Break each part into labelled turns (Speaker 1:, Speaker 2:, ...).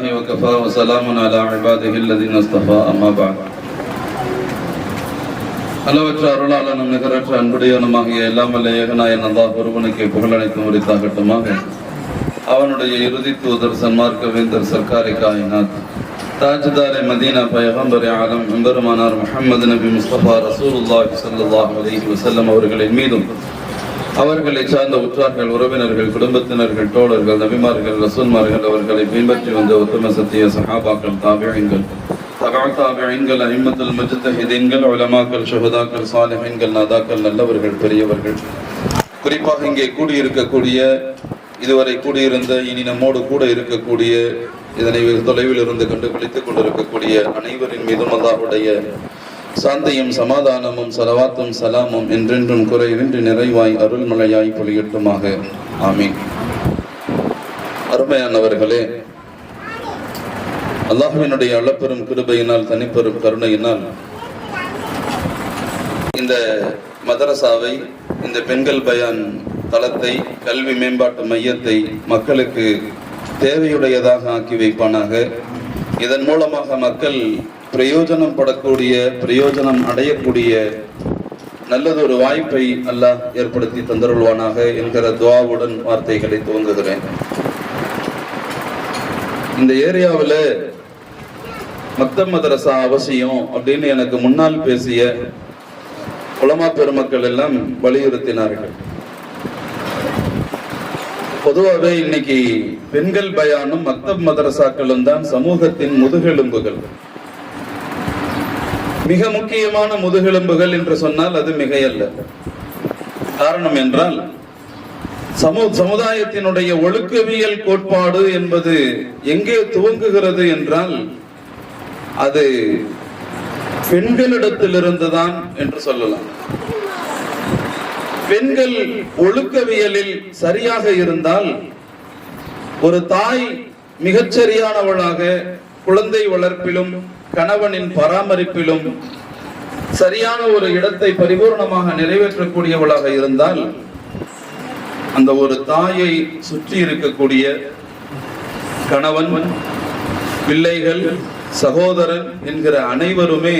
Speaker 1: لله وكفى وسلام على عباده الذين اصطفى أما بعد அளவற்ற அருளாளனும் நிகரற்ற அன்புடையவனுமாகிய எல்லாம் வல்ல ஏகநாயன் அல்லாஹ் ஒருவனுக்கு புகழனைத்தும் உரித்தாகட்டுமாக அவனுடைய இறுதி தூதர் சன்மார்க்க வேந்தர் சர்க்காரி காயினாத் தாஜ்தாரே மதீனா பயகம்பர் ஆலம் எம்பெருமானார் முஹம்மது நபி முஸ்தபா ரசூலுல்லாஹி ஸல்லல்லாஹு அலைஹி வஸல்லம் அவர்களின் மீதும் அவர்களை சார்ந்த உற்றார்கள் உறவினர்கள் குடும்பத்தினர்கள் தோழர்கள் நபிமார்கள் ரசூல்மார்கள் அவர்களை பின்பற்றி வந்த உத்தம சத்திய சகாபாக்கள் தாபியங்கள். தகாத்தாபியங்கள் தாபியங்கள் ஐம்பத்தில் முஜத்தஹிதீன்கள் உலமாக்கள் சுகதாக்கள் சாலிஹன்கள் நாதாக்கள் நல்லவர்கள் பெரியவர்கள். குறிப்பாக இங்கே கூடியிருக்கக்கூடிய இதுவரை கூடியிருந்த இனி நம்மோடு கூட இருக்கக்கூடிய இதனை தொலைவில் இருந்து கண்டுபிடித்துக் கொண்டிருக்கக்கூடிய அனைவரின் மீதும் அல்லாஹுடைய சாந்தியும் சமாதானமும் சலவாத்தும் சலாமும் என்றென்றும் குறைவின்றி நிறைவாய் அருள்மழையாய் பொழியட்டுமாக. ஆமீன். அருமையானவர்களே அல்லாஹுவினுடைய அளப்பெரும் கிருபையினால் தனிப்பெரும் கருணையினால் இந்த மதரசாவை இந்த பெண்கள் பயான் தளத்தை கல்வி மேம்பாட்டு மையத்தை மக்களுக்கு தேவையுடையதாக ஆக்கி வைப்பானாக. இதன் மூலமாக மக்கள் பிரயோஜனம் படக்கூடிய பிரயோஜனம் அடையக்கூடிய நல்லதொரு வாய்ப்பை அல்லாஹ் ஏற்படுத்தி தந்தருள்வானாக என்கிற துவாவுடன் வார்த்தைகளை துவங்குகிறேன். இந்த ஏரியாவில் மத்தம் மதரசா அவசியம் அப்படின்னு எனக்கு முன்னால் பேசிய உலமா பெருமக்கள் எல்லாம் வலியுறுத்தினார்கள். பொதுவாகவே இன்னைக்கு பெண்கள் பயானும் மத்தம் மதரசாக்களும் தான் சமூகத்தின் முதுகெலும்புகள். மிக முக்கியமான முதுகெலும்புகள் என்று சொன்னால் அது மிகையல்ல. காரணம் என்றால் சமூ சமுதாயத்தினுடைய ஒழுக்கவியல் கோட்பாடு என்பது எங்கே துவங்குகிறது என்றால் அது பெண்களிடத்திலிருந்து தான் என்று சொல்லலாம். பெண்கள் ஒழுக்கவியலில் சரியாக இருந்தால் ஒரு தாய் மிகச்சரியானவளாக குழந்தை வளர்ப்பிலும் கணவனின் பராமரிப்பிலும் சரியான ஒரு இடத்தை பரிபூர்ணமாக நிறைவேற்றக்கூடியவளாக இருந்தால் அந்த ஒரு தாயை சுற்றி இருக்கக்கூடிய கணவன் பிள்ளைகள் சகோதரன் என்கிற அனைவருமே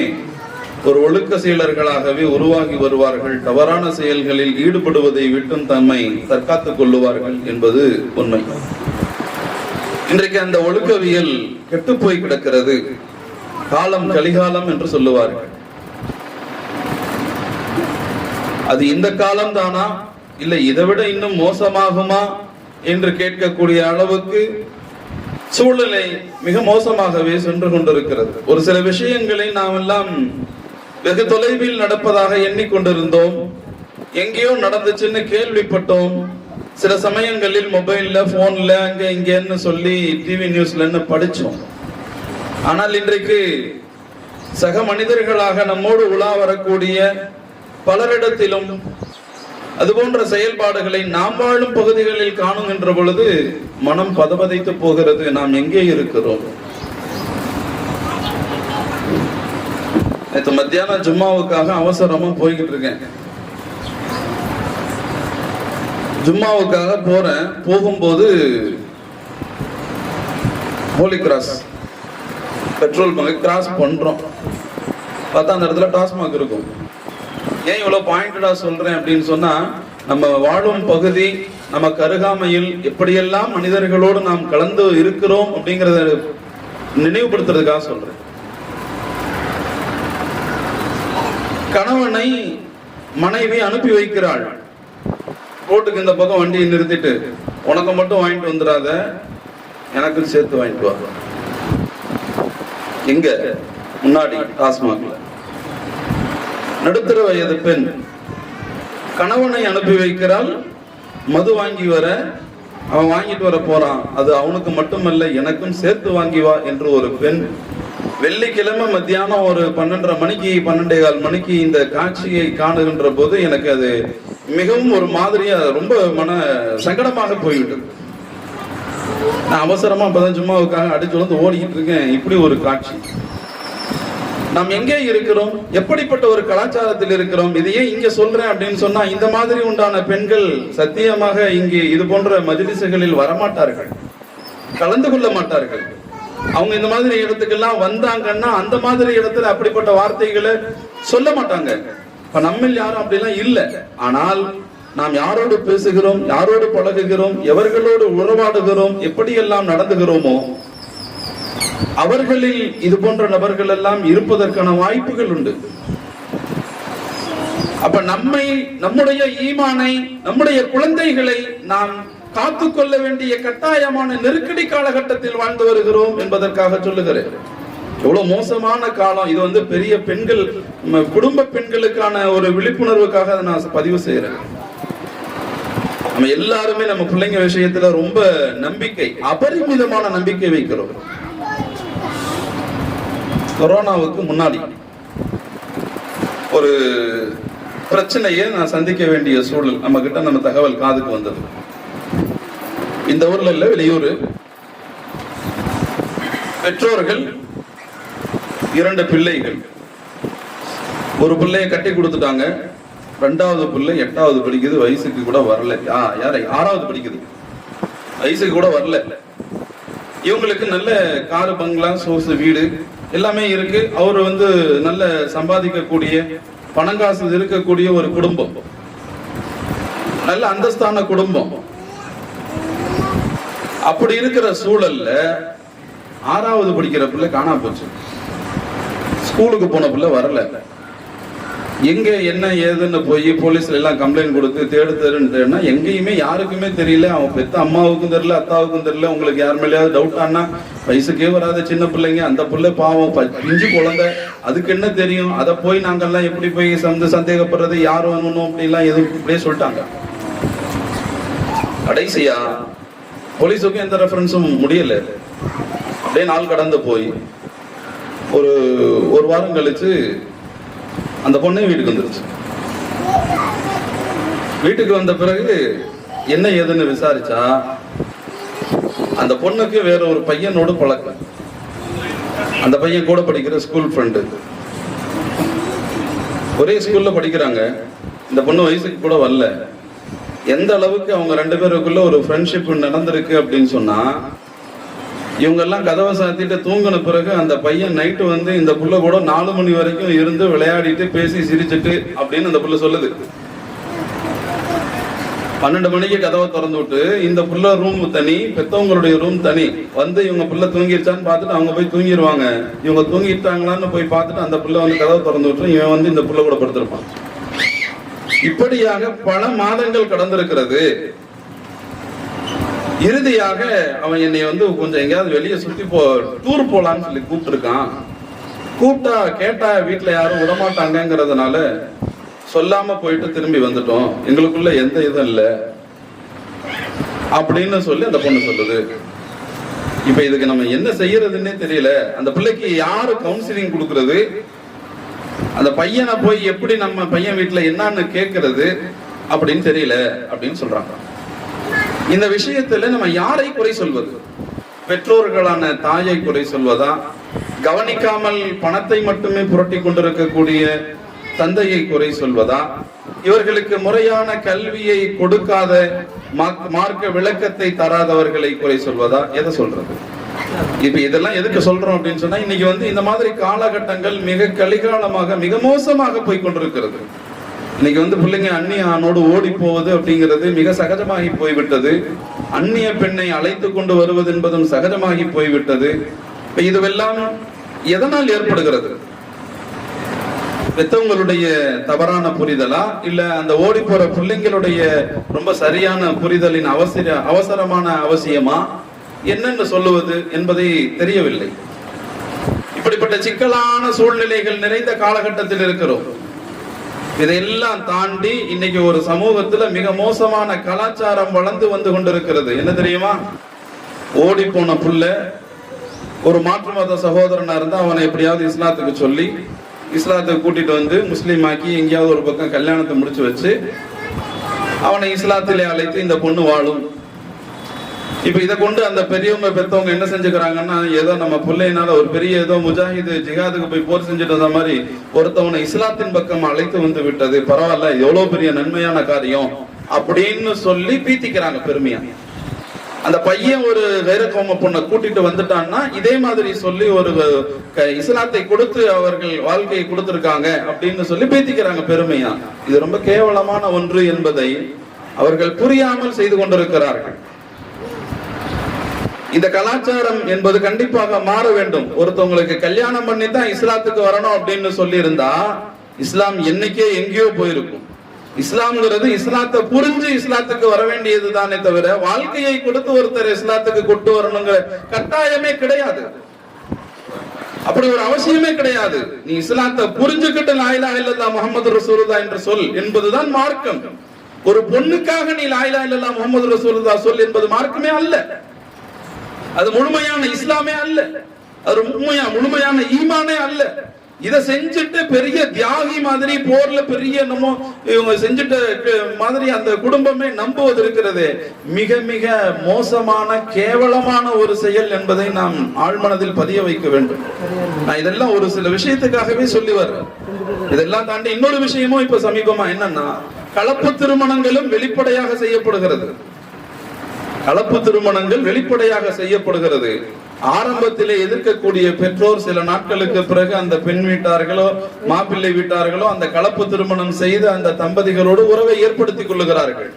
Speaker 1: ஒரு ஒழுக்க செயலர்களாகவே உருவாகி வருவார்கள். தவறான செயல்களில் ஈடுபடுவதை விட்டும் தம்மை தற்காத்துக் கொள்ளுவார்கள் என்பது உண்மை. இன்றைக்கு அந்த ஒழுக்கவியல் கெட்டுப்போய் கிடக்கிறது. காலம் கலிகாலம் என்று சொல்லுவார்கள். அது இந்த காலம் தானா? இல்லை இதை விட இன்னும் மோசமாகுமா என்று கேட்கக்கூடிய அளவுக்கு சூழ்நிலை மிக மோசமாகவே சென்று கொண்டிருக்கிறது. ஒரு சில விஷயங்களை நாம் எல்லாம் வெகு தொலைவில் நடப்பதாக எண்ணிக்கொண்டிருந்தோம். எங்கேயோ நடந்துச்சுன்னு கேள்விப்பட்டோம். சில சமயங்களில் மொபைல்ல போன்ல அங்க இங்கன்னு சொல்லி டிவி நியூஸ்லன்னு படிச்சோம். ஆனால் இன்றைக்கு சக மனிதர்களாக நம்மோடு உலா வரக்கூடிய பலரிடத்திலும் அது போன்ற செயல்பாடுகளை நாம் வாழும் பகுதிகளில் காணுகின்ற பொழுது மனம் பதபதைத்து போகிறது. நாம் எங்கே இருக்கிறோம்? நேற்று மத்தியானம் ஜும்மாவுக்காக அவசரமா போய்கிட்டு இருக்கேன். ஜும்மாவுக்காக போறேன். போகும்போது holy cross petrol bunk cross பண்ணுறோம் பார்த்தா அந்த இடத்துல டாஸ்மாக் இருக்கும். ஏன் இவ்வளோ பாயிண்டடாக சொல்கிறேன் அப்படின்னு சொன்னால் நம்ம வாழும் பகுதி நமக்கு அருகாமையில் எப்படியெல்லாம் மனிதர்களோடு நாம் கலந்து இருக்கிறோம் அப்படிங்கிறத நினைவுபடுத்துறதுக்காக சொல்றேன். கணவனை மனைவி அனுப்பி வைக்கிறாள். ரோட்டுக்கு இந்த பக்கம் வண்டியை நிறுத்திட்டு உனக்கு மட்டும் வாங்கிட்டு வந்துடாத எனக்கும் சேர்த்து வாங்கிட்டு வா. எங்க? முன்னாடி டாஸ்மாக்ல நடுத்தர வயது பெண். கணவனை அனுப்பி வைக்கிறாள். மது வாங்கி வர அவன் வாங்கிட்டு வர போறான். அது அவனுக்கு மட்டுமல்ல எனக்கும் சேர்த்து வாங்கி வா என்று ஒரு பெண். வெள்ளிக்கிழமை மத்தியானம் ஒரு பன்னெண்டரை மணிக்கு பன்னெண்டே கால் மணிக்கு இந்த காட்சியை காணுகின்ற போது எனக்கு அது மிகவும் ஒரு மாதிரியா ரொம்ப மன சங்கடமாக போய்விட்டது. நான் அவசரமா சும்மா உட்காந்து அடிச்சு வந்து ஓடிக்கிட்டு இருக்கேன். இப்படி ஒரு காட்சி. நாம் எங்கே இருக்கிறோம்? எப்படிப்பட்ட ஒரு கலாச்சாரத்தில் இருக்கிறோம்? இதையே இங்க சொல்றேன் அப்படின்னு சொன்னா இந்த மாதிரி உண்டான பெண்கள் சத்தியமாக இங்கே இது போன்ற மஜிலிசுகளில் வரமாட்டார்கள். கலந்து கொள்ள மாட்டார்கள். அவங்க இந்த மாதிரி இடத்துக்கெல்லாம் வந்தாங்கன்னா அந்த மாதிரி இடத்துல அப்படிப்பட்ட வார்த்தைகளை சொல்ல மாட்டாங்க. இப்ப நம்மில் யாரும் அப்படிலாம் இல்லை. ஆனால் நாம் யாரோடு பேசுகிறோம் யாரோடு பழகுகிறோம் எவர்களோடு உறவாடுகிறோம் எப்படியெல்லாம் நடந்துகிறோமோ அவர்களில் இது போன்ற நபர்கள் எல்லாம் இருப்பதற்கான வாய்ப்புகள் உண்டு. அப்ப நம்மை நம்முடைய ஈமானை நம்முடைய குழந்தைகளை நாம் காத்துக்கொள்ள வேண்டிய கட்டாயமான நெருக்கடி காலகட்டத்தில் வாழ்ந்து வருகிறோம் என்பதற்காக சொல்லுகிறேன். எவ்வளவு மோசமான காலம். இது வந்து பெரிய பெண்கள் குடும்ப பெண்களுக்கான ஒரு விழிப்புணர்வுக்காக அதை நான் பதிவு செய்யறேன் நம்ம எல்லாருமே நம்ம பிள்ளைங்க விஷயத்துல ரொம்ப நம்பிக்கை அபரிமிதமான நம்பிக்கை வைக்கிறோம். கொரோனாவுக்கு முன்னாடி ஒரு பிரச்சனையை நான் சந்திக்க வேண்டிய சூழல் நம்ம கிட்ட நம்ம தகவல் காதுக்கு வந்தது. இந்த ஊர்ல இல்ல வெளியூர். பெற்றோர்கள் இரண்டு பிள்ளைகள். ஒரு பிள்ளைய கட்டி கொடுத்துட்டாங்க. ரெண்டாவது பிள்ளை எட்டாவது படிக்குது வயசுக்கு கூட வரல. ஆ யாரை? ஆறாவது படிக்குது. வயசுக்கு கூட வரல. இவங்களுக்கு நல்ல காரு பங்களா சோர்ஸ் வீடு எல்லாமே இருக்கு. அவர் வந்து நல்ல சம்பாதிக்கக்கூடிய பணங்காசு இருக்கக்கூடிய ஒரு குடும்பம். நல்ல அந்தஸ்தான குடும்பம். அப்படி இருக்கிற சூழல்ல ஆறாவது படிக்கிற பிள்ளை காணாம போச்சு. ஸ்கூலுக்கு போன பிள்ளை வரல. எங்கே என்ன ஏதுன்னு போய் போலீஸ்ல எல்லாம் கம்ப்ளைண்ட் கொடுத்து தேடு தேடுன்னு தேடினா எங்கேயுமே யாருக்குமே தெரியல. அவன் பெத்த அம்மாவுக்கும் தெரியல அத்தாவுக்கும் தெரியல. உங்களுக்கு யார் மேலேயாவது டவுட் ஆனா வயசுக்கே வராத சின்ன பிள்ளைங்க அந்த பிள்ளை பாவம் ப- பிஞ்சு குழந்தை. அதுக்கு என்ன தெரியும்? அதை போய் நாங்கெல்லாம் எப்படி போய் சந்து சந்தேகப்படுறது? யார் வாங்கணும் அப்படிலாம் எதுவும் இப்படியே சொல்லிட்டாங்க. கடைசியா போலீஸுக்கும் எந்த ரெஃபரன்ஸும் முடியல. அப்படியே நாள் கடந்து போய் ஒரு ஒரு வாரம் கழிச்சு அந்த பொண்ணு வீட்டுக்கு வந்துருச்சு. வீட்டுக்கு வந்த பிறகு என்ன ஏதுன்னு விசாரிச்சா அந்த பொண்ணுக்கு வேற ஒரு பையனோடு பழக்கம். அந்த பையன் கூட படிக்கிற ஸ்கூல் ஃப்ரெண்டு ஒரே ஸ்கூல்ல படிக்கிறாங்க. இந்த பொண்ணு வயசுக்கு கூட வரல. எந்த அளவுக்கு அவங்க ரெண்டு பேருக்குள்ள ஒரு ஃப்ரெண்ட்ஷிப் நடந்திருக்கு அப்படின்னு சொன்னா இவங்கெல்லாம் கதவை சாத்திட்டு தூங்கின பிறகு அந்த பையன் நைட்டு வந்து இந்த புள்ள கூட நாலு மணி வரைக்கும் இருந்து விளையாடிட்டு பேசி சிரிச்சிட்டு அப்படின்னு அந்த புள்ள சொல்லுது. பன்னெண்டு மணிக்கு கதவை திறந்து விட்டு இந்த புள்ள ரூம் தனி பெத்தவங்களுடைய ரூம் தனி. வந்து இவங்க புள்ள தூங்கிருச்சான்னு பார்த்துட்டு அவங்க போய் தூங்கிடுவாங்க இவங்க தூங்கிட்டாங்களான்னு போய் பார்த்துட்டு அந்த புள்ள வந்து கதவை திறந்து விட்டு இவன் வந்து இந்த புள்ள கூட படுத்திருப்பான். இப்படியாக பல மாதங்கள் கடந்திருக்கிறது. இறுதியாக அவன் என்னை வந்து கொஞ்சம் எங்கேயாவது வெளியே சுற்றி போ டூர் போகலான்னு சொல்லி கூப்பிட்டுருக்கான். கூப்பிட்டா கேட்டா வீட்டில் யாரும் விடமாட்டாங்கங்கிறதுனால சொல்லாம போயிட்டு திரும்பி வந்துட்டோம். எங்களுக்குள்ள எந்த இதுவும் இல்லை. அப்படின்னு சொல்லி அந்த பொண்ணு சொல்லுது. இப்ப இதுக்கு நம்ம என்ன செய்யறதுன்னே தெரியல. அந்த பிள்ளைக்கு யாரு கவுன்சிலிங் கொடுக்கறது? அந்த பையனை போய் எப்படி நம்ம பையன் வீட்டுல என்னன்னு கேட்கறது அப்படின்னு தெரியல அப்படின்னு சொல்றாங்க. இந்த விஷயத்துல நம்ம யாரை குறை சொல்வது? பெற்றோர்களான தாயை குறை சொல்வதா? கவனிக்காமல் பணத்தை மட்டுமே புரட்டி கொண்டிருக்கக்கூடிய தந்தையை குறை சொல்வதா? இவர்களுக்கு முறையான கல்வியை கொடுக்காத மார்க்க- மார்க்க விளக்கத்தை தராதவர்களை குறை சொல்வதா? எதை சொல்றது? இப்ப இதெல்லாம் எதுக்கு சொல்றோம் அப்படின்னு சொன்னா இன்னைக்கு வந்து இந்த மாதிரி காலகட்டங்கள் மிக கலிகாலமாக மிக மோசமாக போய் கொண்டிருக்கிறது. இன்னைக்கு வந்து பிள்ளைங்க அந்நிய ஆணோடு ஓடி போவது அப்படிங்கிறது மிக சகஜமாகி போய்விட்டது. அந்நிய பெண்ணை அழைத்து கொண்டு வருவது என்பதும் சகஜமாகி போய்விட்டது. இதுவெல்லாம் எதனால் ஏற்படுகிறது? பெத்தவங்களுடைய தவறான புரிதலா? இல்ல அந்த ஓடி போற பிள்ளைங்களுடைய ரொம்ப சரியான புரிதலின் அவசர அவசரமான அவசியமா? என்னென்னு சொல்லுவது என்பதை தெரியவில்லை. இப்படிப்பட்ட சிக்கலான சூழ்நிலைகள் நிறைந்த காலகட்டத்தில் இருக்கிறோம். இதையெல்லாம் தாண்டி இன்னைக்கு ஒரு சமூகத்துல மிக மோசமான கலாச்சாரம் வளர்ந்து வந்து கொண்டிருக்கிறது. என்ன தெரியுமா? ஓடி போன புள்ள ஒரு மாற்று மத சகோதரனா இருந்தா அவனை எப்படியாவது இஸ்லாத்துக்கு சொல்லி இஸ்லாத்துக்கு கூட்டிட்டு வந்து முஸ்லீம் ஆக்கி எங்கேயாவது ஒரு பக்கம் கல்யாணத்தை முடிச்சு வச்சு அவனை இஸ்லாத்திலே அழைத்து இந்த பொண்ணு வாழும். இப்ப இதை கொண்டு அந்த பெரியவங்க பெத்தவங்க என்ன செஞ்சுக்கிறாங்கன்னா ஏதோ நம்ம பிள்ளையினால ஒரு பெரிய ஏதோ முஜாஹிது ஜிஹாதுக்கு போய் போர் செஞ்சுட்டு வந்த மாதிரி ஒருத்தவனை இஸ்லாத்தின் பக்கம் அழைத்து வந்து விட்டது. பரவாயில்ல எவ்வளவு பெரிய நன்மையான காரியம் அப்படின்னு சொல்லி பீத்திக்கிறாங்க பெருமையா.
Speaker 2: அந்த பையன் ஒரு வேறக்கோம பொண்ணை கூட்டிட்டு வந்துட்டான்னா இதே மாதிரி சொல்லி ஒரு க- இஸ்லாத்தை கொடுத்து அவர்கள் வாழ்க்கையை கொடுத்திருக்காங்க அப்படின்னு சொல்லி பேத்திக்கிறாங்க பெருமையா. இது ரொம்ப கேவலமான ஒன்று என்பதை அவர்கள் புரியாமல் செய்து கொண்டிருக்கிறார்கள். இந்த கலாச்சாரம் என்பது கண்டிப்பாக மாற வேண்டும். ஒருத்தவங்களுக்கு கல்யாணம் பண்ணி தான் இஸ்லாத்துக்கு வரணும் அப்படின்னு சொல்லி இருந்தா இஸ்லாம் என்னைக்கே எங்கேயோ போயிருக்கும். இஸ்லாம்ங்கிறது இஸ்லாத்தை புரிஞ்சு இஸ்லாத்துக்கு வர வேண்டியது தானே தவிர வாழ்க்கையை கொடுத்து ஒருத்தர் இஸ்லாத்துக்கு கொண்டு வரணுங்கிற கட்டாயமே கிடையாது. அப்படி ஒரு அவசியமே கிடையாது. நீ இஸ்லாத்தை புரிஞ்சுக்கிட்டு லாயிலா இல்லல்லா முகமது ரசூலுல்லா என்று சொல் என்பதுதான் மார்க்கம். ஒரு பொண்ணுக்காக நீ லாயிலா இல்லல்லா முகமது ரசூலுல்லா சொல் என்பது மார்க்கமே அல்ல. அது முழுமையான இஸ்லாமே அல்ல. அது உண்மையா முழுமையான ஈமானே அல்ல. இதை செஞ்சுட்டு பெரிய தியாகி மாதிரி போர்ல பெரிய நம்ம இவங்க செஞ்சுட்ட மாதிரி அந்த குடும்பமே நம்புவது இருக்கிறது மிக மிக மோசமான கேவலமான ஒரு செயல் என்பதை நாம் ஆழ்மனதில் பதிய வைக்க வேண்டும். நான் இதெல்லாம் ஒரு சில விஷயத்துக்காகவே சொல்லி வர்றேன். இதெல்லாம் தாண்டி இன்னொரு விஷயமும் இப்ப சமீபமா என்னன்னா கலப்பு திருமணங்களும் வெளிப்படையாக செய்யப்படுகிறது. கலப்பு திருமணங்கள் வெளிப்படையாக செய்யப்படுகிறது. ஆரம்பத்திலே எதிர்க்கக்கூடிய பெற்றோர் சில நாட்களுக்கு பிறகு அந்த பெண் வீட்டார்களோ மாப்பிள்ளை வீட்டார்களோ அந்த கலப்பு திருமணம் செய்து அந்த தம்பதிகளோடு உறவை ஏற்படுத்திக் கொள்ளுகிறார்கள்.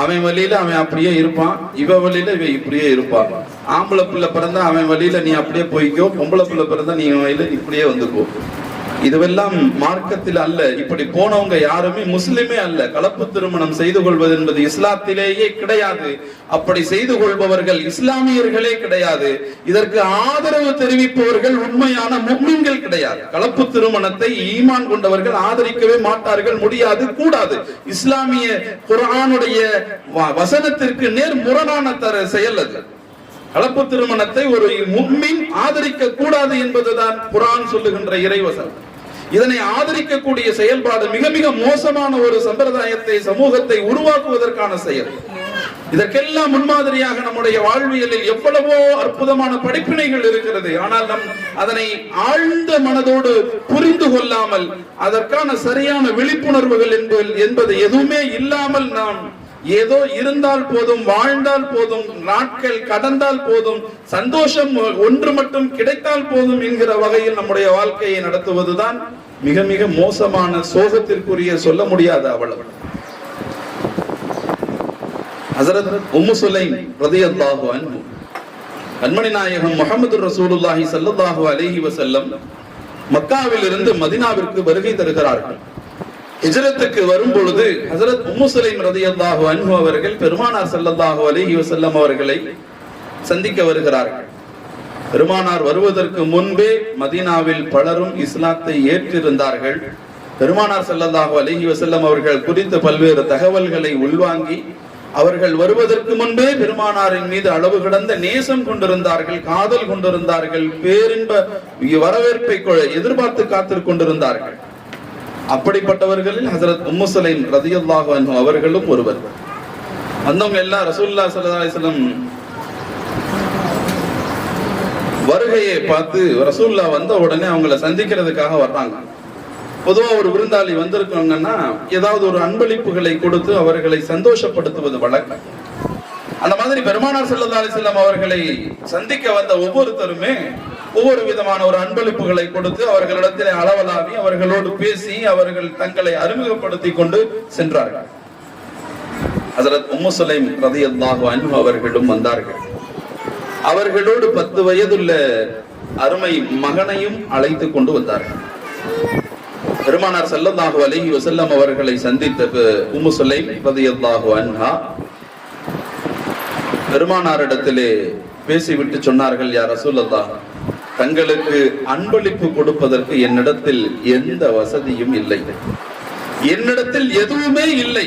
Speaker 2: அவன் வழியில அவன் அப்படியே இருப்பான். இவ வழியில இவ இப்படியே இருப்பான். ஆம்பளை பிள்ளை பிறந்தா அவன் வழியில நீ அப்படியே போய்க்கோ பொம்பளை பிள்ளை பிறந்தா நீ வழியில இப்படியே வந்துக்கோ. இதுவெல்லாம் மார்க்கத்தில் அல்ல. இப்படி போனவங்க யாருமே முஸ்லிமே அல்ல. கலப்பு திருமணம் செய்து கொள்வது என்பது இஸ்லாத்திலேயே கிடையாது. அப்படி செய்து கொள்பவர்கள் இஸ்லாமியர்களே கிடையாது. இதற்கு ஆதரவு தெரிவிப்பவர்கள் உண்மையான முக்மீன்கள் கிடையாது. கலப்பு திருமணத்தை ஈமான் கொண்டவர்கள் ஆதரிக்கவே மாட்டார்கள் முடியாது கூடாது. இஸ்லாமிய குரானுடைய வ- வசனத்திற்கு நேர் முரணான தர செயல் அது. கலப்பு திருமணத்தை ஒரு முன்மின் ஆதரிக்க கூடாது என்பதுதான் குரான் சொல்லுகின்ற இறைவசனம். இதனை ஆதரிக்கக்கூடிய செயல்பாடு மிக மிக மோசமான ஒரு சம்பிரதாயத்தை சமூகத்தை உருவாக்குவதற்கான செயல். இதற்கெல்லாம் முன்மாதிரியாக நம்முடைய வாழ்வியலில் எவ்வளவோ அற்புதமான படிப்பினைகள் இருக்கிறது. ஆனால் நம் அதனை ஆழ்ந்த மனதோடு புரிந்து கொள்ளாமல் அதற்கான சரியான விழிப்புணர்வுகள் என்பது என்பது எதுவுமே இல்லாமல் நாம் ஏதோ இருந்தால் போதும் வாழ்ந்தால் போதும் நாட்கள் கடந்தால் போதும் சந்தோஷம் ஒன்று மட்டும் கிடைத்தால் போதும் என்கிற வகையில் நம்முடைய வாழ்க்கையை நடத்துவதுதான் மிக மிக மோசமான சோகத்திற்குரிய சொல்ல முடியாத அவ்வளவு ஹசரத் உம்மு சுலைம் ரதியல்லாஹு அன்பு அன்மணி நாயகம் முகமது ரசூலுல்லாஹி ஸல்லல்லாஹு அலைஹி வசல்லம் மக்காவில் இருந்து மதினாவிற்கு வருகை தருகிறார்கள். ஹிஜ்ரத்துக்கு வரும் பொழுது ஹசரத் உம்மு சுலைம் ரதியல்லாஹு அன்பு அவர்கள் பெருமானார் செல்லல்லாஹு அலைஹி வசல்லம் அவர்களை சந்திக்க வருகிறார்கள். பெருமானார் வருவதற்கு முன்பே மதீனாவில் பலரும் இஸ்லாத்தை ஏற்றிருந்தார்கள். பெருமானார் செல்லல்லாஹு அலைஹி வசல்லம் அவர்கள் குறித்து பல்வேறு தகவல்களை உள்வாங்கி அவர்கள் வருவதற்கு முன்பே பெருமானாரின் மீது அளவு கடந்த நேசம் கொண்டிருந்தார்கள் காதல் கொண்டிருந்தார்கள் பேரின்ப வரவேற்பை எதிர்பார்த்து காத்திருக்கொண்டிருந்தார்கள் அப்படிப்பட்டவர்களில் ஹசரத் உம்மு சலைம் ரதியல்லாஹு அன்ஹு அவர்களும் ஒருவர். வந்தவங்க எல்லாம் ரசூல்லா சல்லா அலிஸ்லம் வருகையை பார்த்து ரசூல்லா வந்த உடனே அவங்கள சந்திக்கிறதுக்காக வர்றாங்க. பொதுவாக ஒரு விருந்தாளி வந்திருக்காங்கன்னா ஏதாவது ஒரு அன்பளிப்புகளை கொடுத்து அவர்களை சந்தோஷப்படுத்துவது வழக்கம். அந்த மாதிரி பெருமானார் செல்லதாலி செல்லம் அவர்களை சந்திக்க வந்த ஒவ்வொருத்தருமே ஒவ்வொரு விதமான ஒரு அன்பளிப்புகளை கொடுத்து அவர்களிடத்திலே அளவலாவி அவர்களோடு பேசி அவர்கள் தங்களை அறிமுகப்படுத்திக் கொண்டு சென்றார்கள். ஹஜரத் உம்மு சுலைம் ரலியல்லாஹு அன்பு அவர்களும் வந்தார்கள். அவர்களோடு பத்து வயதுள்ள அருமை மகனையும் அழைத்து கொண்டு வந்தார்கள். பெருமானார் ஸல்லல்லாஹு அலைஹி வசல்லம் அவர்களை சந்தித்த உம்மு சுலைம் ரலியல்லாஹு அன்ஹா பெருமானாரிடத்திலே பேசிவிட்டு சொன்னார்கள் யார் ரசூலல்லாஹ் தங்களுக்கு அன்பளிப்பு கொடுப்பதற்கு என்னிடத்தில் எந்த வசதியும் இல்லை. என்னிடத்தில் எதுவுமே இல்லை.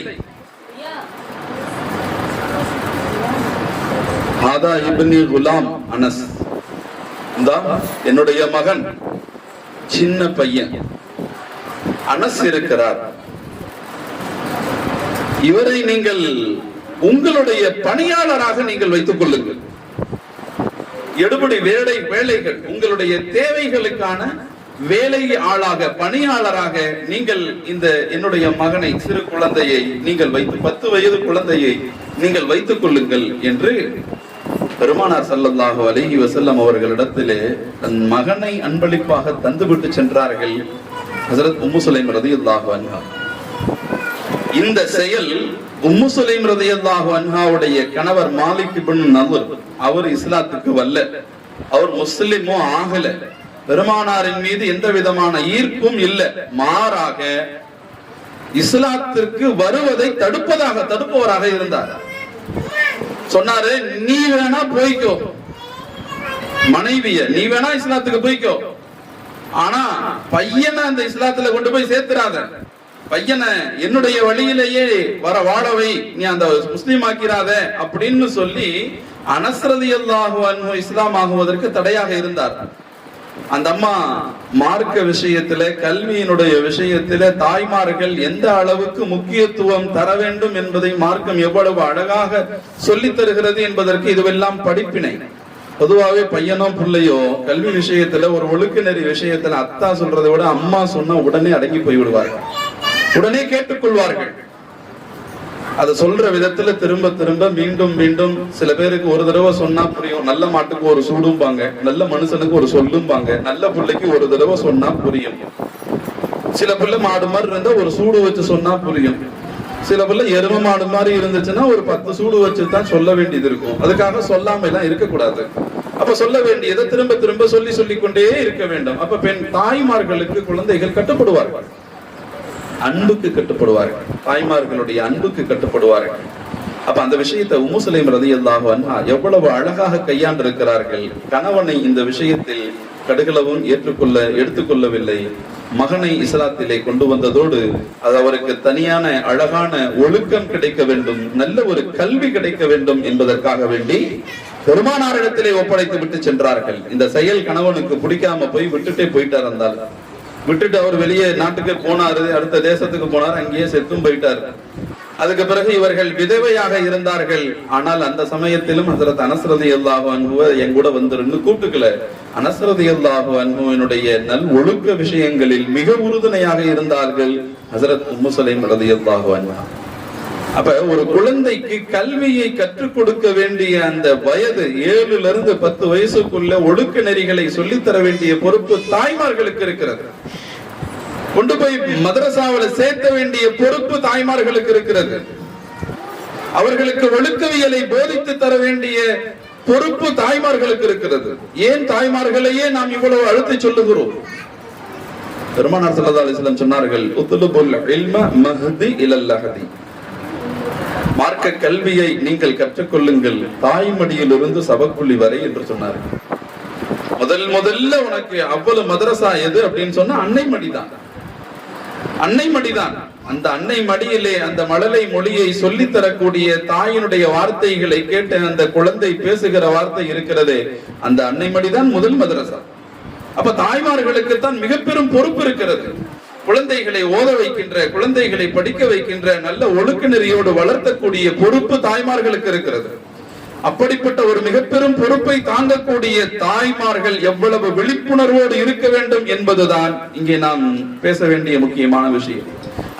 Speaker 2: குலாம் அனஸ். என்னுடைய மகன் சின்ன பையன். அனஸ் இருக்கிறார். இவரை நீங்கள் உங்களுடைய பணியாளராக நீங்கள் வைத்துக் கொள்ளுங்கள். எடுபடி வேலை வேலைகள் உங்களுடைய தேவைகளுக்கான வேலை ஆளாக பணியாளராக நீங்கள் இந்த என்னுடைய மகனை சிறு குழந்தையை நீங்கள் வைத்து பத்து வயது குழந்தையை நீங்கள் வைத்துக் கொள்ளுங்கள் என்று பெருமானார் ஸல்லல்லாஹு அலைஹி வசல்லம் அவர்களிடத்திலே தன் மகனை அன்பளிப்பாக தந்துவிட்டு சென்றார்கள். ஹசரத் உம்முசலைம் சுலைம் ரலியல்லாஹு இந்த செயல் உம்மு சுலைம் ரலியல்லாஹு அன்ஹாவுடைய கணவர் மாலிக் இப்னு நதுர் அவர் இஸ்லாத்துக்கு வல்ல அவர் முஸ்லிமும் ஆகல. பெருமானாரின் மீது எந்த விதமான ஈர்ப்பும் இல்ல. மாறாக இஸ்லாத்திற்கு வருவதை தடுப்பதாக தடுப்பவராக இருந்தார். சொன்னாரு நீ வேணா போய்க்கோ. மனைவிய நீ வேணா இஸ்லாத்துக்கு போய்க்கோ. ஆனா பையனை அந்த இஸ்லாத்துல கொண்டு போய் சேர்த்துறாத. பையனை என்னுடைய வழியிலேயே வர வாழவை நீ அந்த முஸ்லீம் ஆக்கிறாத அப்படின்னு சொல்லி அனஸ்ரதி அல்லாஹு இஸ்லாம் ஆகுவதற்கு தடையாக இருந்தார். அந்த அம்மா மார்க்க விஷயத்தில கல்வியினுடைய விஷயத்தில தாய்மார்கள் எந்த அளவுக்கு முக்கியத்துவம் தர வேண்டும் என்பதை மார்க்கம் எவ்வளவு அழகாக சொல்லி தருகிறது என்பதற்கு இதுவெல்லாம் படிப்பினை. பொதுவாகவே பையனோ பிள்ளையோ கல்வி விஷயத்துல ஒரு ஒழுக்க நெறி விஷயத்துல அத்தா சொல்றதை விட அம்மா சொன்னா உடனே அடங்கி போய் விடுவார்கள் உடனே கேட்டுக்கொள்வார்கள். அதை சொல்ற விதத்துல திரும்ப திரும்ப மீண்டும் மீண்டும் சில பேருக்கு ஒரு தடவை சொன்னா புரியும். நல்ல மாட்டுக்கு ஒரு சூடும்பாங்க நல்ல மனுஷனுக்கு ஒரு சொல்லும்பாங்க நல்ல பிள்ளைக்கு ஒரு தடவை சொன்னா புரியும். சில பிள்ளை மாடு மாதிரி இருந்தா ஒரு சூடு வச்சு சொன்னா புரியும். சில பிள்ளை எரும மாடு மாதிரி இருந்துச்சுன்னா ஒரு பத்து சூடு வச்சு தான் சொல்ல வேண்டியது இருக்கும். அதுக்காக சொல்லாம எல்லாம் இருக்கக்கூடாது. அப்ப சொல்ல வேண்டியதை திரும்ப திரும்ப சொல்லி சொல்லி கொண்டே இருக்க வேண்டும். அப்ப பெண் தாய்மார்களுக்கு குழந்தைகள் கட்டுப்படுவார்கள். அன்புக்கு கட்டுப்படுவார்கள் தாய்மார்களுடைய அன்புக்கு கட்டுப்படுவார்கள் அப்ப அந்த விஷயத்தை உமுசலேம் ரதி அல்லாஹு எவ்வளவு அழகாக கையாண்டிருக்கிறார்கள். கணவனை இந்த விஷயத்தில் கடுகளவும் ஏற்றுக்கொள்ள எடுத்துக்கொள்ளவில்லை. மகனை இஸ்லாத்திலே கொண்டு வந்ததோடு அது அவருக்கு தனியான அழகான ஒழுக்கம் கிடைக்க வேண்டும் நல்ல ஒரு கல்வி கிடைக்க வேண்டும் என்பதற்காக வேண்டி பெருமானாரிடத்திலே ஒப்படைத்து விட்டு சென்றார்கள். இந்த செயல் கணவனுக்கு பிடிக்காம போய் விட்டுட்டே போயிட்டார் இருந்தால் விட்டுட்டு அவர் வெளியே நாட்டுக்கு போனாரு அடுத்த தேசத்துக்கு போனார் அங்கேயே செத்தும் போயிட்டார். அதுக்கு பிறகு இவர்கள் விதவையாக இருந்தார்கள். ஆனால் அந்த சமயத்திலும் ஹசரத் அனசரதி அல்லாஹு அன்புவ என் கூட வந்துருன்னு கூப்பிட்டுக்கல அனசரதி அல்லாஹு அன்புவனுடைய நல் ஒழுக்க விஷயங்களில் மிக உறுதுணையாக இருந்தார்கள். ஹசரத் உம்முசலைம் ரதி அல்லாஹு அன்பா அப்ப ஒரு குழந்தைக்கு கல்வியை கற்றுக் கொடுக்க வேண்டிய அந்த வயது ஏழுல இருந்து பத்து வயசுக்குள்ள ஒழுக்க நெறிகளை சொல்லித்தர வேண்டிய பொறுப்பு தாய்மார்களுக்கு இருக்கிறது. கொண்டு போய் மதரசாவில சேர்த்த வேண்டிய பொறுப்பு தாய்மார்களுக்கு இருக்கிறது. அவர்களுக்கு ஒழுக்கவியலை போதித்து தர வேண்டிய பொறுப்பு தாய்மார்களுக்கு இருக்கிறது. ஏன் தாய்மார்களையே நாம் இவ்வளவு அழுத்தி சொல்லுகிறோம்? பெருமானார் சல்லா அலிஸ்லாம் சொன்னார்கள் உத்லுபுல் இல்ம மஹதி இலல் மார்க்க கல்வியை நீங்கள் கற்றுக்கொள்ளுங்கள். தாய்மடியிலிருந்து சபக்குள்ளி வரை என்று சொன்னார்கள் முதல் முதல்ல உனக்கு அவ்வளவு மதரசா எது அப்படின்னு சொன்னா அன்னை மடிதான். அன்னை மடிதான். அந்த அன்னை மடியிலே அந்த மழலை மொழியை சொல்லி தரக்கூடிய தாயினுடைய வார்த்தைகளை கேட்டு அந்த குழந்தை பேசுகிற வார்த்தை இருக்கிறதே அந்த அன்னை மடிதான் முதல் மதரசா. அப்ப தாய்மார்களுக்கு தான் மிக பெரும் பொறுப்பு இருக்கிறது. குழந்தைகளை ஓத வைக்கின்ற குழந்தைகளை படிக்க வைக்கின்ற நல்ல ஒழுக்க நெறியோடு வளர்த்தக்கூடிய பொறுப்பு தாய்மார்களுக்கு இருக்கிறது. அப்படிப்பட்ட ஒரு மிக பெரும் பொறுப்பை தாங்கக்கூடிய தாய்மார்கள் எவ்வளவு விழிப்புணர்வோடு இருக்க வேண்டும் என்பதுதான் இங்கே நாம் பேச வேண்டிய முக்கியமான விஷயம்.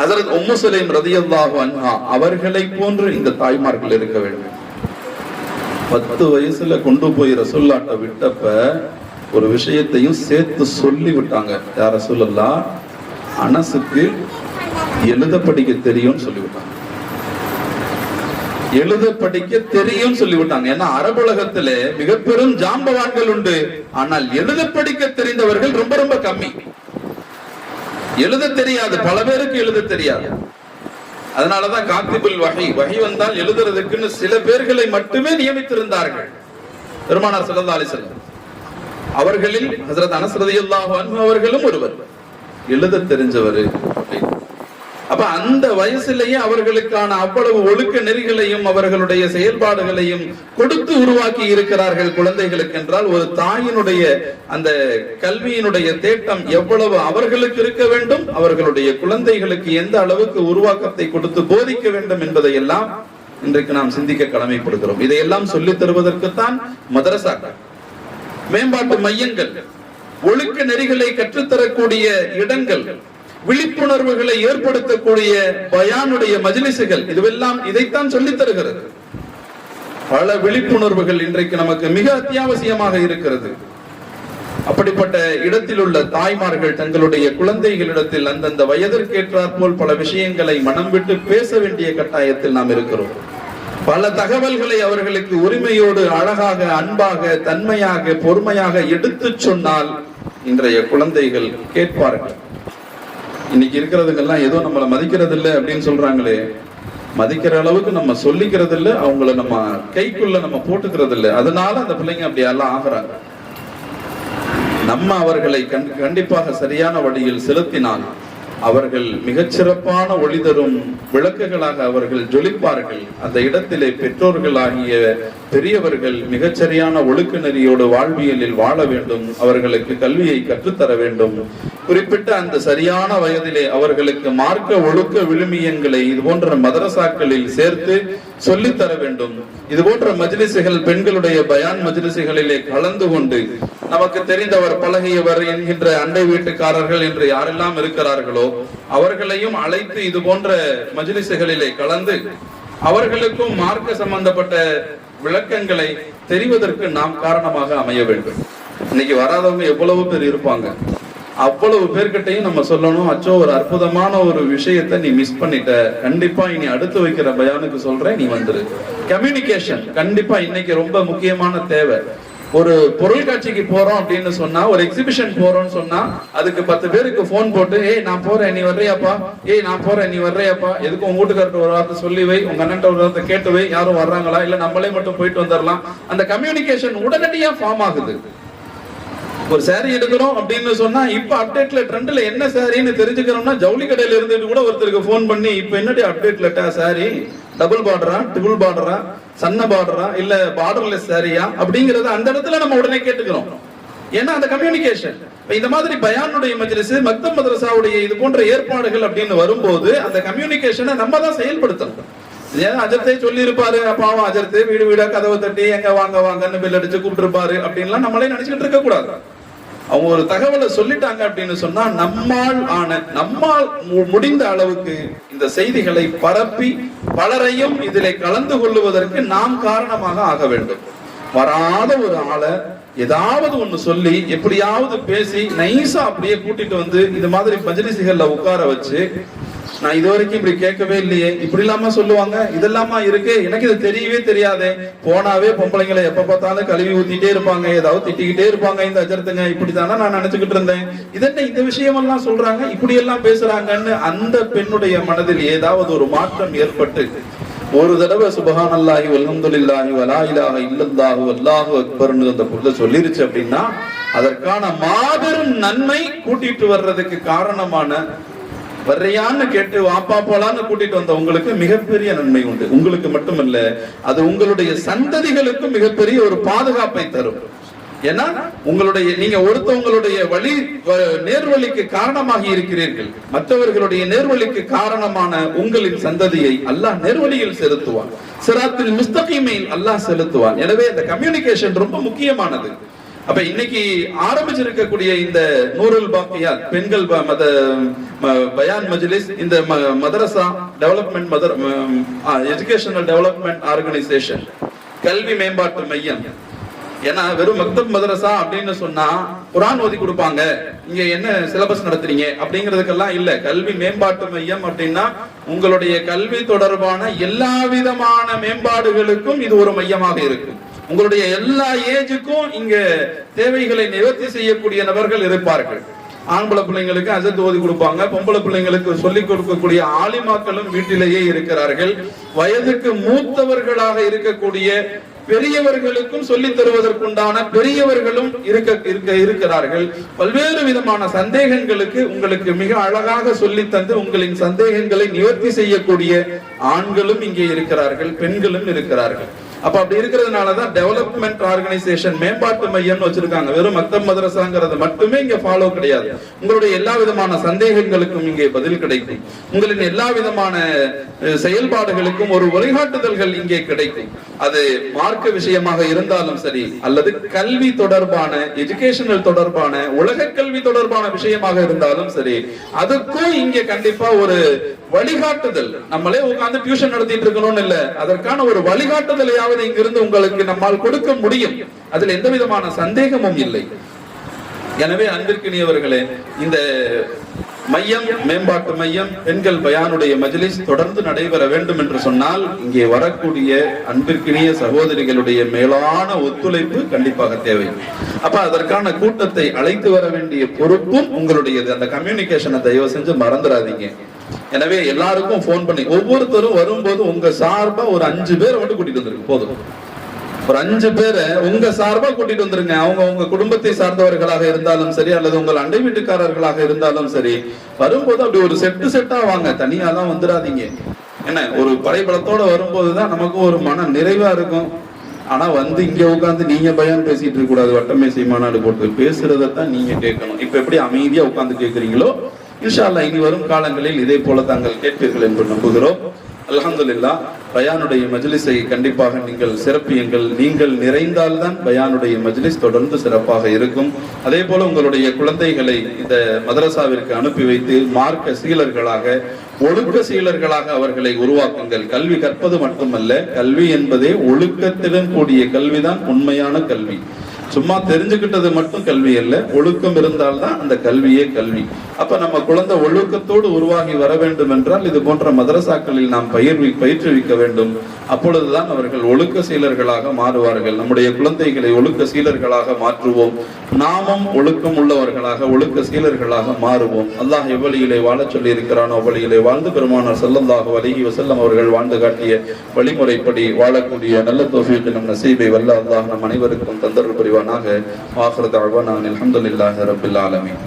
Speaker 2: அதற்கு உம்மு சுலைம் ரதியல்லாஹு அன்ஹா அவர்களை போன்று இந்த தாய்மார்கள் இருக்க வேண்டும். பத்து வயசுல கொண்டு போய் ரசுல்லாட்ட விட்டப்ப ஒரு விஷயத்தையும் சேர்த்து சொல்லி விட்டாங்க. யார சொல்லலாம் அனசுக்கு எழுத படிக்க தெரியும்னு சொல்லிவிட்டாங்க. எழுத படிக்க தெரியும் சொல்லிவிட்டாங்க. ஏன்னா அரபுலகத்துல மிக பெரும் ஜாம்பவான்கள் உண்டு. ஆனால் எழுத படிக்க தெரிந்தவர்கள் ரொம்ப ரொம்ப கம்மி. எழுத தெரியாது. பல பேருக்கு எழுத தெரியாது. அதனாலதான் காத்திபுல் வகை வகை வந்தால் எழுதுறதுக்குன்னு சில பேர்களை மட்டுமே நியமித்திருந்தார்கள். பெருமானார் ஸல்லல்லாஹு அலைஹி அவர்களில் ஹசரத் அனஸ் அவர்களும் ஒருவர். எழுத தெரிஞ்சவர் அப்ப அந்த வயசுலயே அவர்களுக்கான அவ்வளவு ஒழுக்க நெறிகளையும் அவர்களுடைய செயல்பாடுகளையும் கொடுத்து உருவாக்கி இருக்கிறார்கள் குழந்தைகளுக்கு என்றால் ஒரு தாயினுடைய அந்த கல்வியினுடைய தேட்டம் எவ்வளவு அவர்களுக்கு இருக்க வேண்டும் அவர்களுடைய குழந்தைகளுக்கு எந்த அளவுக்கு உருவாக்கத்தை கொடுத்து போதிக்க வேண்டும் என்பதையெல்லாம் இன்றைக்கு நாம் சிந்திக்க கடமைப்படுகிறோம். இதையெல்லாம் சொல்லித் தருவதற்குத்தான் மதரசாக்கள் மேம்பாட்டு மையங்கள் ஒழுக்க நெறிகளை கற்றுத்தரக்கூடிய இடங்கள் விழிப்புணர்வுகளை ஏற்படுத்தக்கூடிய பயானுடைய மஜிலிசுகள் இதுவெல்லாம் இதைத்தான் சொல்லித் தருகிறது. பல விழிப்புணர்வுகள் இன்றைக்கு நமக்கு மிக அத்தியாவசியமாக இருக்கிறது. அப்படிப்பட்ட இடத்தில் உள்ள தாய்மார்கள் தங்களுடைய குழந்தைகளிடத்தில் அந்தந்த வயதிற்கேற்றாற் போல் பல விஷயங்களை மனம் விட்டு பேச வேண்டிய கட்டாயத்தில் நாம் இருக்கிறோம். பல தகவல்களை அவர்களுக்கு உரிமையோடு அழகாக அன்பாக தன்மையாக பொறுமையாக எடுத்துச் சொன்னால் இன்றைய குழந்தைகள் கேட்பார்கள். இன்னைக்கு இருக்கிறதுங்கெல்லாம் ஏதோ நம்மளை மதிக்கிறது இல்லை அப்படின்னு சொல்றாங்களே. மதிக்கிற அளவுக்கு நம்ம சொல்லிக்கிறது இல்லை அவங்கள நம்ம கைக்குள்ள நம்ம போட்டுக்கிறது இல்லை அதனால அந்த பிள்ளைங்க அப்படி எல்லாம் ஆகுறாங்க. நம்ம அவர்களை கண்- கண்டிப்பாக சரியான வழியில் செலுத்தினால் அவர்கள் மிகச்சிறப்பான ஒளி தரும் விளக்குகளாக அவர்கள் ஜொலிப்பார்கள். அந்த இடத்திலே பெற்றோர்கள் ஆகிய பெரியவர்கள் மிகச்சரியான ஒழுக்க நெறியோடு வாழ்வியலில் வாழ வேண்டும். அவர்களுக்கு கல்வியை கற்றுத்தர வேண்டும். குறிப்பிட்ட அந்த சரியான வயதிலே அவர்களுக்கு மார்க்க ஒழுக்க விழுமியங்களை இது போன்ற மதரசாக்களில் சேர்த்து சொல்லித்தர வேண்டும். இது போன்ற மஜ்லிசுகள் பெண்களுடைய பயான் மஜ்லிசுகளிலே கலந்து கொண்டு நமக்கு தெரிந்தவர் பழகியவர் என்கின்ற அண்டை வீட்டுக்காரர்கள் என்று யாரெல்லாம் இருக்கிறார்களோ அவர்களையும் அழைத்து இது போன்ற மஜ்லிசுகளிலே கலந்து அவர்களுக்கும் மார்க்க சம்பந்தப்பட்ட விளக்கங்களை தெரிவதற்கு நாம் காரணமாக அமைய வேண்டும். இன்னைக்கு வராதவங்க எவ்வளவு பேர் இருப்பாங்க? அவ்வளவு பேர்கிட்டையும் நம்ம சொல்லணும் அச்சோ ஒரு அற்புதமான ஒரு விஷயத்த நீ மிஸ் பண்ணிட்ட. கண்டிப்பா இனி அடுத்து வைக்கிற பயானுக்கு சொல்றேன் நீ வந்துரு. கம்யூனிகேஷன் கண்டிப்பா இன்னைக்கு ரொம்ப முக்கியமான தேவை. ஒரு பொருள் காட்சிக்கு போறோம் அப்படின்னு சொன்னா ஒரு எக்ஸிபிஷன் போறோம்னு சொன்னா அதுக்கு பத்து பேருக்கு போன் போட்டு ஏய் நான் போறேன் நீ வர்றியாப்பா? ஏய் நான் போறேன் நீ வர்றியாப்பா? எதுக்கு உங்க வீட்டுக்காரர்ட்ட ஒரு வார்த்தை சொல்லி வை உங்க அண்ணன் ஒரு வார்த்தை கேட்டு வை யாரும் வர்றாங்களா? இல்ல நம்மளே மட்டும் போயிட்டு வந்துடலாம் அந்த கம்யூனிகேஷன் உடனடியா ஃபார்ம் ஆகுது. ஒரு சாரி எடுக்கிறோம் அப்படின்னு சொன்னா இப்ப அப்டேட்ல ட்ரெண்ட்ல என்ன சாரின்னு தெரிஞ்சுக்கிறோம்னா ஜவுளி கடையில இருந்துட்டு கூட ஒருத்தருக்கு ஃபோன் பண்ணி இப்ப என்னடி அப்டேட்ல சாரி டபுள் பார்டரா ட்ரிபிள் பார்டரா சன்ன பார்டரா இல்ல பார்டர்லெஸ் சாரியா அப்படிங்கறத அந்த இடத்துல நம்ம உடனே கேட்டுக்கிறோம். ஏன்னா அந்த கம்யூனிகேஷன் இந்த மாதிரி பயானுடைய மஜ்லிஸ் மக்தம் மதரசாவுடைய இது போன்ற ஏற்பாடுகள் அப்படின்னு வரும்போது அந்த கம்யூனிகேஷனை நம்ம தான் செயல்படுத்தணும். ஏன் அஜர்த்தே சொல்லியிருப்பாரு பாவம் அஜர்த்தே வீடு வீடா கதவை தட்டி எங்க வாங்க வாங்கன்னு பில் அடிச்சு கூப்பிட்டு அப்படின்லாம் நம்மளே நினைச்சுக்கிட்டு இருக்க கூடாது அவங்க ஒரு தகவலை சொல்லிட்டாங்க அப்படின்னு சொன்னா நம்மால் ஆன நம்மால் மு- முடிந்த அளவுக்கு இந்த செய்திகளை பரப்பி பலரையும் இதில் கலந்து கொள்ளுவதற்கு நாம் காரணமாக ஆக வேண்டும். வராத ஒரு ஆளை ஏதாவது ஒண்ணு சொல்லி எப்படியாவது பேசி நைஸா அப்படியே கூட்டிட்டு வந்து இந்த மாதிரி மஜ்லிசுகள்ல உட்கார வச்சு நான் இது வரைக்கும் இப்படி கேட்கவே இல்லையே. இப்படி இல்லாம சொல்லுவாங்க? இதெல்லாமா இருக்கு? எனக்கு இது தெரியவே தெரியாதே. போனாவே பொம்பளைங்களை எப்ப பார்த்தாலும் கழுவி ஊத்திட்டே இருப்பாங்க. ஏதாவது திட்டிக்கிட்டே இருப்பாங்க இந்த அஜர்த்துங்க. இப்படித்தானே நான் நினைச்சுக்கிட்டு இருந்தேன். இதென்ன இந்த விஷயம் எல்லாம் சொல்றாங்க? இப்படி எல்லாம் பேசுறாங்கன்னு அந்த பெண்ணுடைய மனதில் ஏதாவது ஒரு மாற்றம் ஏற்பட்டு ஒரு தடவை சுபஹான் அல்லாஹி வல்ஹம்துலில்லாஹி வலா இலாஹ இல்லல்லாஹு அல்லாஹு அக்பர்னு அந்த புள்ள சொல்லிருச்சு அப்படின்னா அதற்கான மாபெரும் நன்மை கூட்டிட்டு வர்றதுக்கு காரணமான வர்றையான்னு கேட்டு வாப்பா போலான்னு கூட்டிட்டு வந்த உங்களுக்கு மிகப்பெரிய நன்மை உண்டு. உங்களுக்கு மட்டுமல்ல அது உங்களுடைய சந்ததிகளுக்கும் மிகப்பெரிய ஒரு பாதுகாப்பை தரும். ஏன்னா உங்களுடைய நீங்க ஒருத்தவங்களுடைய வழி நேர்வழிக்கு காரணமாகி இருக்கிறீர்கள். மற்றவர்களுடைய நேர்வழிக்கு காரணமான உங்களின் சந்ததியை அல்லாஹ் நேர்வழியில் செலுத்துவான். சிராத்தில் முஸ்தகிமை அல்லாஹ் செலுத்துவான். எனவே இந்த கம்யூனிகேஷன் ரொம்ப முக்கியமானது. அப்ப இன்னைக்கு ஆரம்பிச்சிருக்கக்கூடிய இந்த நூறுல் பாக்கியா பெண்கள் மத பயான் மஜ்லிஸ் இந்த ம- மதரசா development mother educational development organisation கல்வி மேம்பாட்டு மையம். ஏன்னா வெறும் மக்தப் மதரசா அப்படின்னு சொன்னா குரான் ஓதி கொடுப்பாங்க. இங்க என்ன சிலபஸ் நடத்துறீங்க? அப்படிங்கிறதுக்கெல்லாம் இல்ல. கல்வி மேம்பாட்டு மையம் அப்படின்னா உங்களுடைய கல்வி தொடர்பான எல்லா விதமான மேம்பாடுகளுக்கும் இது ஒரு மையமாக இருக்கும். உங்களுடைய எல்லா ஏஜுக்கும் இங்க தேவைகளை நிவர்த்தி செய்யக்கூடிய நபர்கள் இருப்பார்கள். ஆண்பள பிள்ளைங்களுக்கு அசத் ஓதி கொடுப்பாங்க. பொம்பளை பிள்ளைங்களுக்கு சொல்லிக் கொடுக்கக்கூடிய ஆலிமாக்களும் வீட்டிலேயே இருக்கிறார்கள். வயதுக்கு மூத்தவர்களாக இருக்கக்கூடிய பெரியவர்களுக்கும் சொல்லித் தருவதற்குண்டான பெரியவர்களும் இருக்க இருக்க இருக்கிறார்கள். பல்வேறு விதமான சந்தேகங்களுக்கு உங்களுக்கு மிக அழகாக சொல்லி தந்து உங்களின் சந்தேகங்களை நிவர்த்தி செய்யக்கூடிய ஆண்களும் இங்கே இருக்கிறார்கள் பெண்களும் இருக்கிறார்கள். அப்ப அப்படி இருக்கிறதுனாலதான் டெவலப்மெண்ட் ஆர்கனைசேஷன் மேம்பாட்டு மையம்னு வச்சிருக்காங்க. வெறும் மக்தம் மதரசாங்கிறது மட்டுமே இங்க ஃபாலோ கிடையாது. உங்களுடைய எல்லா விதமான சந்தேகங்களுக்கும் இங்கே பதில் கிடைக்கும். உங்களின் எல்லா விதமான செயல்பாடுகளுக்கும் ஒரு வழிகாட்டுதல்கள் இங்கே கிடைக்கும். அது மார்க்க விஷயமாக இருந்தாலும் சரி அல்லது கல்வி தொடர்பான எஜுகேஷனல் தொடர்பான உலக கல்வி தொடர்பான விஷயமாக இருந்தாலும் சரி அதுக்கும் இங்கே கண்டிப்பா ஒரு வழிகாட்டுதல். நம்மளே உட்கார்ந்து டியூஷன் நடத்திட்டு இருக்கணும்னு இல்ல. அதற்கான ஒரு வழிகாட்டுதலையாவது எதையாவது இங்கிருந்து உங்களுக்கு நம்மால் கொடுக்க முடியும். அதில் எந்த விதமான சந்தேகமும் இல்லை. எனவே அன்பிற்கினியவர்களே இந்த மையம் மேம்பாட்டு மையம் பெண்கள் பயானுடைய மஜ்லிஸ் தொடர்ந்து நடைபெற வேண்டும் என்று சொன்னால் இங்கே வரக்கூடிய அன்பிற்கினிய சகோதரிகளுடைய மேலான ஒத்துழைப்பு கண்டிப்பாக தேவை. அப்ப அதற்கான கூட்டத்தை அழைத்து வர வேண்டிய பொறுப்பும் உங்களுடையது. அந்த கம்யூனிகேஷனை தயவு செஞ்சு மறந்துடாதீங்க. எனவே எல்லாருக்கும் ஃபோன் பண்ணி ஒவ்வொருத்தரும் வரும்போது உங்க சார்பா ஒரு அஞ்சு பேரை மட்டும் கூட்டிட்டு வந்துருக்கு போதும். ஒரு அஞ்சு பேரை உங்க சார்பா கூட்டிட்டு வந்துருங்க. அவங்க உங்க குடும்பத்தை சார்ந்தவர்களாக இருந்தாலும் சரி அல்லது உங்கள் அண்டை வீட்டுக்காரர்களாக இருந்தாலும் சரி வரும்போது அப்படி ஒரு செட்டு செட்டா வாங்க. தனியாலாம் வந்துடாதீங்க. என்ன ஒரு படைபலத்தோட வரும்போதுதான் நமக்கும் ஒரு மன நிறைவா இருக்கும். ஆனா வந்து இங்க உட்காந்து நீங்க பயம் பேசிட்டு இருக்க கூடாது வட்டமேசை மாநாடு போட்டு பேசுறதைத்தான் நீங்க கேட்கணும். இப்ப எப்படி அமைதியா உட்காந்து கேக்குறீங்களோ இன்ஷால்லா இனி வரும் காலங்களில் இதே போல தாங்கள் கேட்பீர்கள் என்று நம்புகிறோம். அல்ஹம்துலில்லாஹ் பயானுடைய மஜ்லிஸை கண்டிப்பாக நீங்கள் சிறப்பியுங்கள். நீங்கள் நிறைந்தால்தான் பயானுடைய மஜ்லிஸ் தொடர்ந்து சிறப்பாக இருக்கும். அதே போல உங்களுடைய குழந்தைகளை இந்த மதரசாவிற்கு அனுப்பி வைத்து மார்க்க சீலர்களாக ஒழுக்க சீலர்களாக அவர்களை உருவாக்குங்கள். கல்வி கற்பது மட்டுமல்ல கல்வி என்பதே ஒழுக்கத்துடன் கூடிய கல்விதான் உண்மையான கல்வி. சும்மா தெரிஞ்சுக்கிட்டது மட்டும் கல்வி அல்ல ஒழுக்கம் இருந்தால்தான் அந்த கல்வியே கல்வி. அப்ப நம்ம குழந்தை ஒழுக்கத்தோடு உருவாகி வர வேண்டும் என்றால் இது போன்ற மதரசாக்களில் நாம் பயிர்வி பயிற்றுவிக்க வேண்டும். அப்பொழுதுதான் அவர்கள் ஒழுக்க சீலர்களாக மாறுவார்கள். நம்முடைய குழந்தைகளை ஒழுக்க சீலர்களாக மாற்றுவோம். நாமும் ஒழுக்கம் உள்ளவர்களாக ஒழுக்க சீலர்களாக மாறுவோம். அல்லாஹ் எவ்வளியிலே வாழச் சொல்லி இருக்கிறானோ அவ்வளியிலே வாழ்ந்து பெருமானார் செல்லந்தாக வலிகி வசல்லம் அவர்கள் வாழ்ந்து காட்டிய வழிமுறைப்படி வாழக்கூடிய நல்ல தோஃபீக்கு நம் நசீபை வல்ல அல்லாஹ் நம் அனைவருக்கும் தந்தருள் புரிவானாக. ஆஹிரு தஅவானா அல்ஹம்துலில்லாஹி ரப்பில் ஆலமீன்.